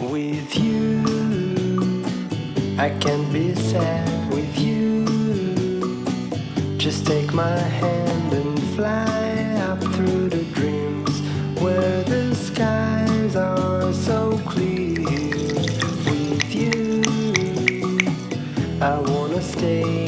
with you. I can be sad with you. Just take my hand and fly up through the dreams where the skies are so clear. With you, I wanna stay.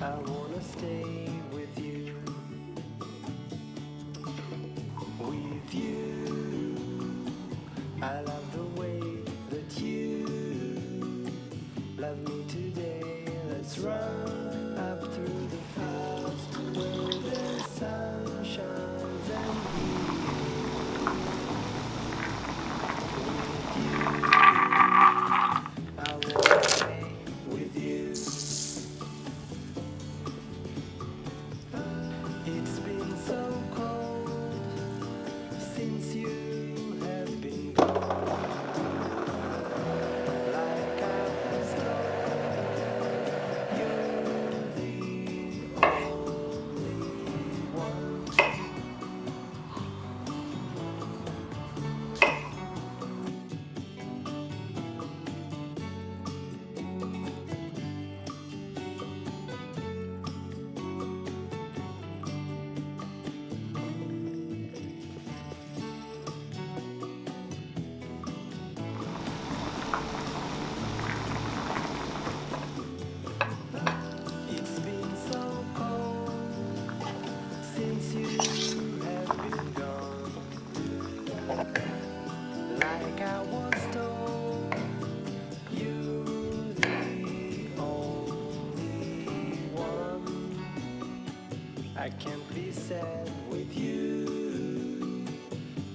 I wanna stay. with you. like I was told. You're the only one. I can't be sad with you.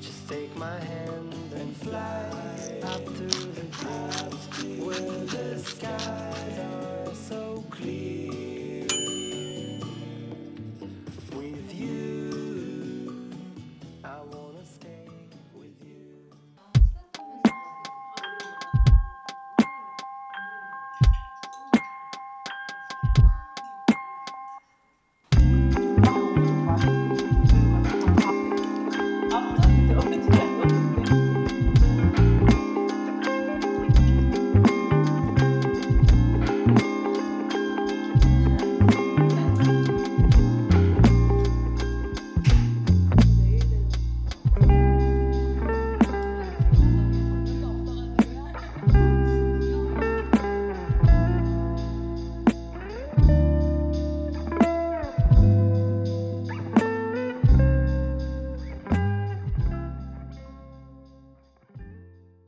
Just take my hand and fly up to the clouds where the sky.